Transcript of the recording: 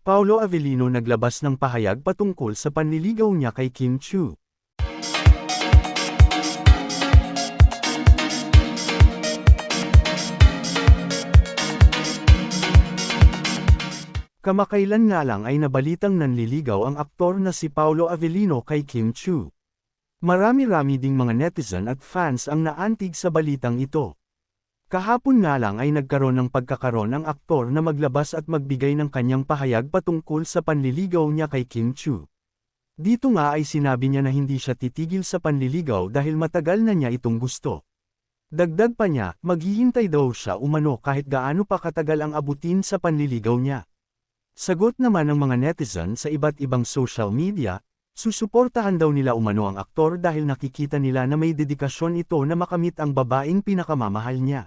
Paolo Avellino naglabas ng pahayag patungkol sa panliligaw niya kay Kim Chu. Kamakailan nga lang ay nabalitang nanliligaw ang aktor na si Paolo Avellino kay Kim Chu. Marami-rami ding mga netizen at fans ang naantig sa balitang ito. Kahapon nga lang ay nagkaroon ng pagkakaroon ng aktor na maglabas at magbigay ng kanyang pahayag patungkol sa panliligaw niya kay Kim Chu. Dito nga ay sinabi niya na hindi siya titigil sa panliligaw dahil matagal na niya itong gusto. Dagdag pa niya, maghihintay daw siya umano kahit gaano pa katagal ang abutin sa panliligaw niya. Sagot naman ng mga netizen sa iba't ibang social media, susuportahan daw nila umano ang aktor dahil nakikita nila na may dedikasyon ito na makamit ang babaeng pinakamamahal niya.